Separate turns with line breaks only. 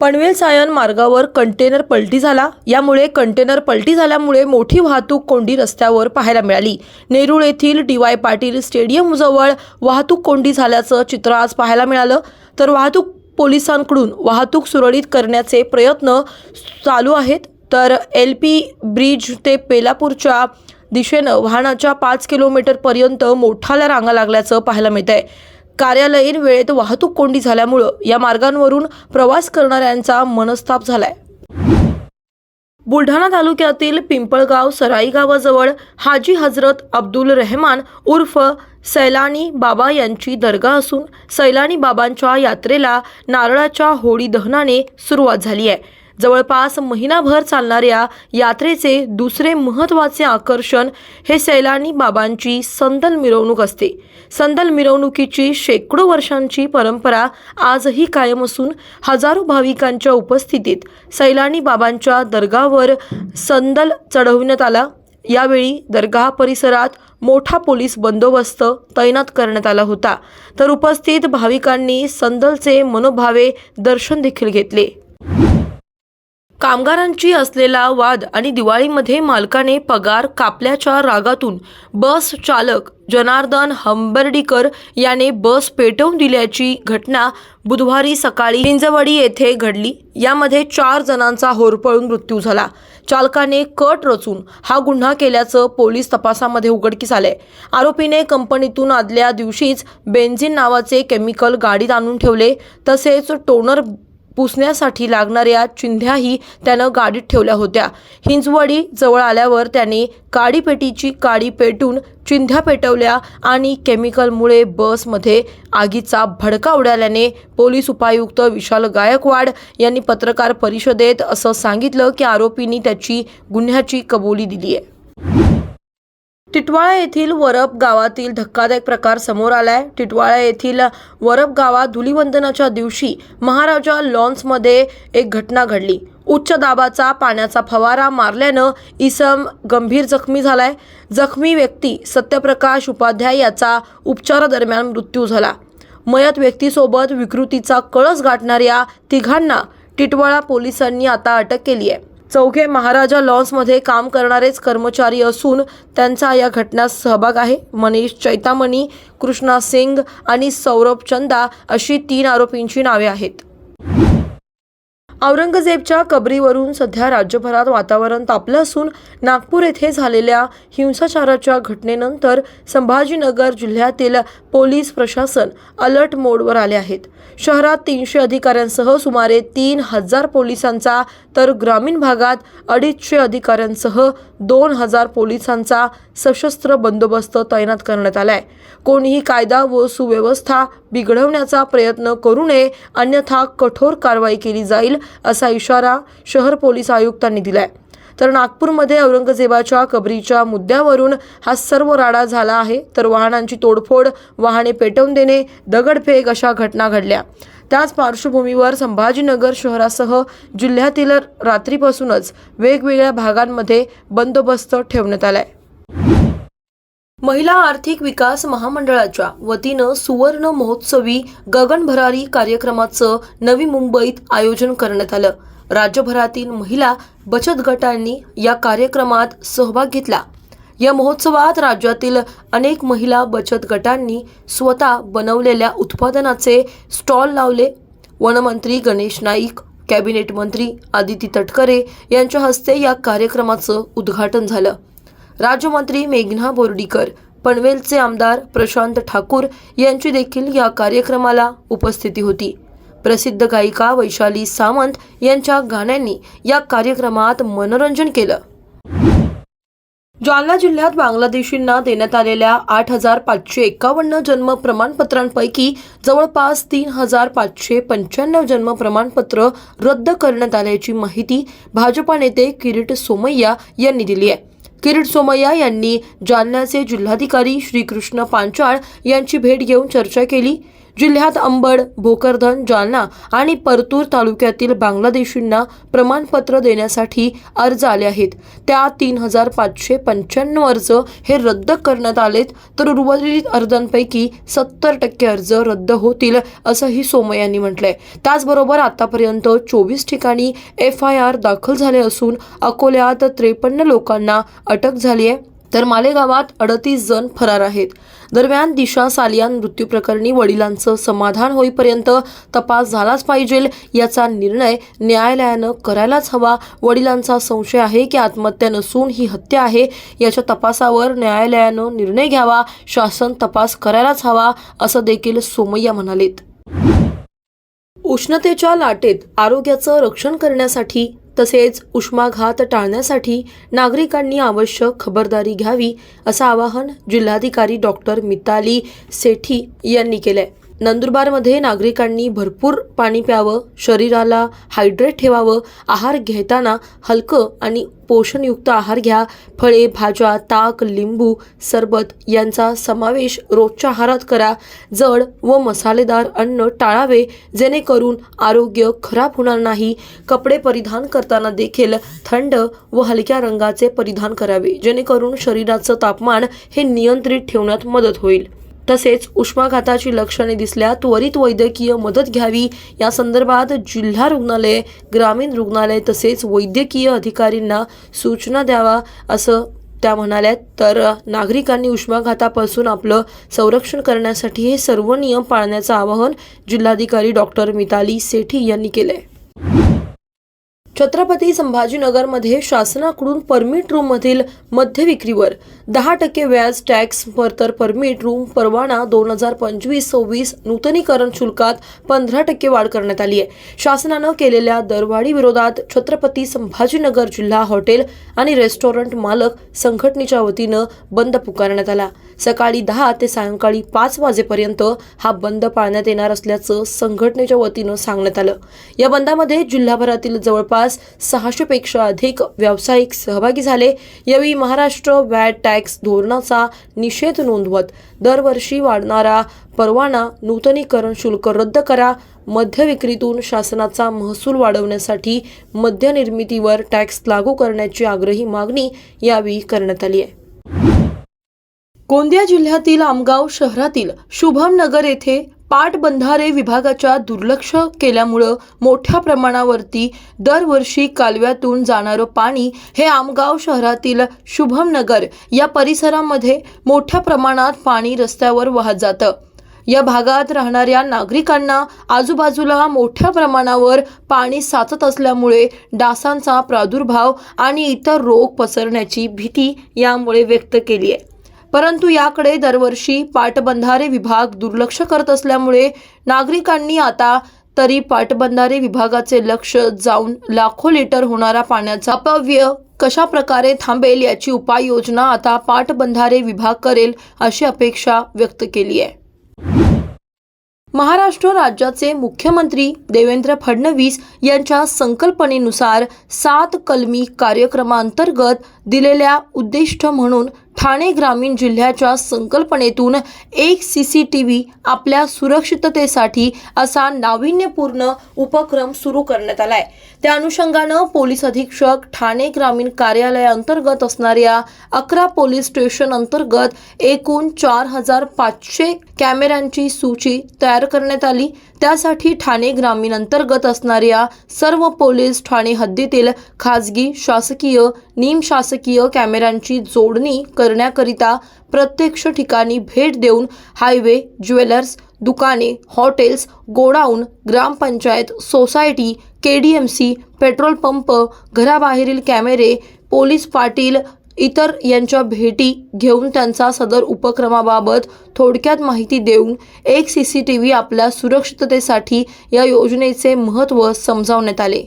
पनवेल सायन मार्गावर कंटेनर पलटी झाला. यामुळे कंटेनर पलटी झाल्यामुळे मोठी वाहतूक कोंडी रस्त्यावर पाहायला मिळाली. नेरूळ येथील डी वाय पाटील स्टेडियमजवळ वाहतूक कोंडी झाल्याचं चित्र आज पाहायला मिळालं. तर वाहतूक पोलिसांकडून वाहतूक सुरळीत करण्याचे प्रयत्न चालू आहेत. तर एल पी ब्रिज ते पेलापूरच्या दिशेनं वाहनाच्या पाच किलोमीटरपर्यंत मोठाल्या रांगा लागल्याचं पाहायला मिळत आहे कार्यालयीन वेळेत वाहतूक कोंडी झाल्यामुळं या मार्गांवरून प्रवास करणाऱ्यांचा मनस्ताप झालाय. बुलढाणा तालुक्यातील पिंपळगाव सराई गावाजवळ हाजी हजरत अब्दुल रेहमान उर्फ सैलानी बाबा यांची दर्गा असून सैलानी बाबांच्या यात्रेला नारळाच्या होळी दहनाने सुरुवात झाली आहे. जवळपास महिनाभर चालणाऱ्या यात्रेचे दुसरे महत्त्वाचे आकर्षण हे सैलानी बाबांची संदल मिरवणूक असते. संदल मिरवणुकीची शेकडो वर्षांची परंपरा आजही कायम असून हजारो भाविकांच्या उपस्थितीत सैलानी बाबांच्या दर्गावर संदल चढवण्यात आला. यावेळी दर्गा परिसरात मोठा पोलीस बंदोबस्त तैनात करण्यात आला होता. तर उपस्थित भाविकांनी संदलचे मनोभावे दर्शन देखील घेतले. कामगारांची असलेला वाद आणि दिवाळीमध्ये मालकाने पगार कापल्याच्या रागातून बस चालक जनार्दन हंबर्डीकर याने बस पेटवून दिल्याची घटना बुधवारी सकाळी हिंजवडी येथे घडली. यामध्ये चार जणांचा होरपळून मृत्यू झाला. चालकाने कट रचून हा गुन्हा केल्याचं पोलीस तपासामध्ये उघडकीस आलंय. आरोपीने कंपनीतून आदल्या दिवशीच बेन्झिन नावाचे केमिकल गाडीत आणून ठेवले. तसेच टोनर पुसण्यासाठी लागणाऱ्या चिंध्याही त्यानं गाडीत ठेवल्या होत्या. हिंजवडी जवळ आल्यावर त्याने काडीपेटीची काडी पेटून चिंध्या पेटवल्या आणि केमिकलमुळे बसमध्ये आगीचा भडका उडाल्याने पोलीस उपायुक्त विशाल गायकवाड यांनी पत्रकार परिषदेत असं सांगितलं की आरोपींनी त्याची गुन्ह्याची कबुली दिली आहे टिटवाळा येथील वरप गावातील धक्कादायक प्रकार समोर आलाय. टिटवाळा येथील वरप गावात धुलीवंदनाच्या दिवशी महाराजा लॉन्समध्ये एक घटना घडली. उच्च दाबाचा पाण्याचा फवारा मारल्यानं इसम गंभीर जखमी झालाय. जखमी व्यक्ती सत्यप्रकाश उपाध्याय याचा उपचारादरम्यान मृत्यू झाला. मयत व्यक्तीसोबत विकृतीचा कळस गाठणाऱ्या तिघांना टिटवाळा पोलिसांनी आता अटक केली आहे. चौघे महाराजा लॉन्समध्ये काम करणारेच कर्मचारी असून त्यांचा या घटनात सहभाग आहे. मनीष चैतामणी कृष्णा सिंग आणि सौरभ चंदा अशी तीन आरोपींची नावे आहेत. औरंगजेबच्या कबरीवरून सध्या राज्यभरात वातावरण तापलं असून नागपूर येथे झालेल्या हिंसाचाराच्या घटनेनंतर संभाजीनगर जिल्ह्यातील पोलीस प्रशासन अलर्ट मोडवर आले आहेत. शहरात तीनशे अधिकाऱ्यांसह सुमारे तीन हजार पोलिसांचा तर ग्रामीण भागात अडीचशे अधिकाऱ्यांसह दोन हजार पोलिसांचा सशस्त्र बंदोबस्त तैनात करण्यात आलाय. कोणीही कायदा व सुव्यवस्था बिघडवण्याचा प्रयत्न करू नये अन्यथा कठोर कारवाई केली जाईल असा इशारा शहर पोलीस आयुक्तांनी दिलाय. तर नागपूरमध्ये औरंगजेबाच्या कबरीच्या मुद्द्यावरून हा सर्व राडा झाला आहे. तर वाहनांची तोडफोड वाहने पेटवून देणे दगडफेक अशा घटना घडल्या. त्याच पार्श्वभूमीवर संभाजीनगर शहरासह जिल्ह्यातील रात्रीपासूनच वेगवेगळ्या भागांमध्ये बंदोबस्त ठेवण्यात आलाय. महिला आर्थिक विकास महामंडळाच्या वतीनं सुवर्ण महोत्सवी गगनभरारी कार्यक्रमाचं नवी मुंबईत आयोजन करण्यात आलं. राज्यभरातील महिला बचत गटांनी या कार्यक्रमात सहभाग घेतला. या महोत्सवात राज्यातील अनेक महिला बचत गटांनी स्वतः बनवलेल्या उत्पादनाचे स्टॉल लावले. वनमंत्री गणेश नाईक कॅबिनेट मंत्री आदिती तटकरे यांच्या हस्ते या कार्यक्रमाचं उद्घाटन झालं. राज्यमंत्री मेघना बोर्डीकर पनवेलचे आमदार प्रशांत ठाकूर यांची देखील या कार्यक्रमाला उपस्थिती होती. प्रसिद्ध गायिका वैशाली सावंत यांच्या गाण्यांनी या कार्यक्रमात मनोरंजन केलं. जालना जिल्ह्यात बांगलादेशींना देण्यात आलेल्या आठ हजार पाचशे एकावन्न जन्म प्रमाणपत्रांपैकी जवळपास तीन हजार पाचशे पंच्याण्णव जन्म प्रमाणपत्र रद्द करण्यात आल्याची माहिती भाजपा नेते किरीट सोमय्या यांनी दिली आहे. किरीट सोमय्या यांनी जालन्याचे जिल्हाधिकारी श्रीकृष्ण पांचाळ यांची भेट घेऊन चर्चा केली. जिल्ह्यात अंबड भोकरधन जालना आणि परतूर तालुक्यातील बांगलादेशींना प्रमाणपत्र देण्यासाठी अर्ज आले आहेत. त्या तीन हजार पाचशे पंच्याण्णव अर्ज हे रद्द करण्यात आलेत तर उर्वरित अर्जांपैकी सत्तर टक्के अर्ज रद्द होतील असंही सोमय यांनी म्हटलंय. त्याचबरोबर आतापर्यंत चोवीस ठिकाणी एफ आय आर दाखल झाले असून अकोल्यात त्रेपन्न लोकांना अटक झाली आहे. तर मालेगावात अडतीस जण फरार आहेत. दरम्यान दिशा सालियान मृत्यू प्रकरणी वडिलांचं समाधान होईपर्यंत तपास झालाच पाहिजे याचा निर्णय न्यायालयानं करायलाच हवा. वडिलांचा संशय आहे की आत्महत्या नसून ही हत्या आहे. याच्या तपासावर न्यायालयानं निर्णय घ्यावा. शासन तपास करायलाच हवा असं देखील सोमय्या म्हणालेत. उष्णतेच्या लाटेत आरोग्याचं रक्षण करण्यासाठी तसेच उष्माघात टाळण्यासाठी नागरिकांनी आवश्यक खबरदारी घ्यावी असं आवाहन जिल्हाधिकारी डॉक्टर मिताली सेठी यांनी केलं आहे नंदुरबारमध्ये नागरिकांनी भरपूर पाणी प्यावं शरीराला हायड्रेट ठेवावं आहार घेताना हलकं आणि पोषणयुक्त आहार घ्या. फळे भाज्या ताक लिंबू सरबत यांचा समावेश रोजच्या आहारात करा. जड व मसालेदार अन्न टाळावे जेणेकरून आरोग्य खराब होणार नाही. कपडे परिधान करताना देखील थंड व हलक्या रंगाचे परिधान करावे जेणेकरून शरीराचं तापमान हे नियंत्रित ठेवण्यात मदत होईल. तसेच उष्माघाताची लक्षणे दिसल्या त्वरित वैद्यकीय मदत घ्यावी. या संदर्भात जिल्हा रुग्णालय ग्रामीण रुग्णालय तसेच वैद्यकीय अधिकारींना सूचना द्यावा असं त्या म्हणाल्या तर नागरिकांनी उष्माघातापासून आपलं संरक्षण करण्यासाठी हे सर्व नियम पाळण्याचं आवाहन जिल्हाधिकारी डॉक्टर मिताली सेठी यांनी केलंय. छत्रपती संभाजीनगरमध्ये शासनाकडून परमिट रूममधील मध्य विक्रीवर दहा टक्के व्याज टॅक्स तर परमिट रूम परवाना दोन हजार पंचवीस सव्वीस नूतनीकरण शुल्कात पंधरा टक्के वाढ करण्यात आली आहे. शासनानं केलेल्या दरवाढी विरोधात छत्रपती संभाजीनगर जिल्हा हॉटेल आणि रेस्टॉरंट मालक संघटनेच्या वतीनं बंद पुकारण्यात आला. सकाळी दहा ते सायंकाळी पाच वाजेपर्यंत हा बंद पाळण्यात येणार असल्याचं संघटनेच्या वतीनं सांगण्यात आलं. या बंदामध्ये जिल्हाभरातील जवळपास सहाशे पेक्षा अधिक व्यावसायिक सहभागी झाले. यावेळी महाराष्ट्र वॅट टॅक्स धोरणाचा निषेध नोंदवत दरवर्षी वाढणारा परवाना नूतनीकरण शुल्क रद्द करा. मद्य विक्रीतून शासनाचा महसूल वाढवण्यासाठी मद्य निर्मितीवर टॅक्स लागू करण्याची आग्रही मागणी यावेळी करण्यात आली आहे. गोंदिया जिल्ह्यातील आमगाव शहरातील शुभम नगर येथे पाटबंधारे विभागाच्या दुर्लक्ष केल्यामुळं मोठ्या प्रमाणावरती दरवर्षी कालव्यातून जाणारं पाणी हे आमगाव शहरातील शुभम नगर या परिसरामध्ये मोठ्या प्रमाणात पाणी रस्त्यावर वाहत जातं. या भागात राहणाऱ्या नागरिकांना आजूबाजूला मोठ्या प्रमाणावर पाणी साचत असल्यामुळे डासांचा प्रादुर्भाव आणि इतर रोग पसरण्याची भीती यामुळे व्यक्त केली आहे. परंतु याकडे दरवर्षी पाटबंधारे विभाग दुर्लक्ष करत असल्यामुळे नागरिकांनी आता तरी पाटबंधारे विभागाचे लक्ष जाऊन लाखो लिटर होणारा पाण्याचा अपव्यय कशा प्रकारे थांबेल याची उपाययोजना आता पाटबंधारे विभाग करेल अशी अपेक्षा व्यक्त केली आहे. महाराष्ट्र राज्याचे मुख्यमंत्री देवेंद्र फडणवीस यांच्या संकल्पनेनुसार सात कलमी कार्यक्रमांतर्गत दिलेल्या उद्दिष्ट म्हणून ठाणे ग्रामीण जिल्ह्याच्या संकल्पनेतून एक सी सी टी व्ही आपल्या सुरक्षिततेसाठी असा नाविन्यपूर्ण उपक्रम सुरू करण्यात आलाय. त्या अनुषंगानं पोलीस अधीक्षक ठाणे ग्रामीण कार्यालयाअंतर्गत असणाऱ्या अकरा पोलीस स्टेशन अंतर्गत एकूण चार हजार पाचशे कॅमेऱ्यांची सूची तयार करण्यात आली. त्यासाठी ठाणे ग्रामीण अंतर्गत असणाऱ्या सर्व पोलीस ठाणे हद्दीतील खाजगी शासकीय निमशासकीय कॅमेऱ्यांची जोडणी करण्याकरिता प्रत्यक्ष ठिकाणी भेट देऊन हायवे ज्वेलर्स दुकाने hotels godown gram panchayat society K D M C petrol pump घराबाहेरील कॅमेरे पोलीस पाटील इतर यांच्या भेटी घेऊन त्यांचा सदर उपक्रमाबाबत थोडक्यात माहिती देऊन एक सी सी टी व्ही आपल्या सुरक्षिततेसाठी या योजनेचे महत्त्व समजावण्यात आले.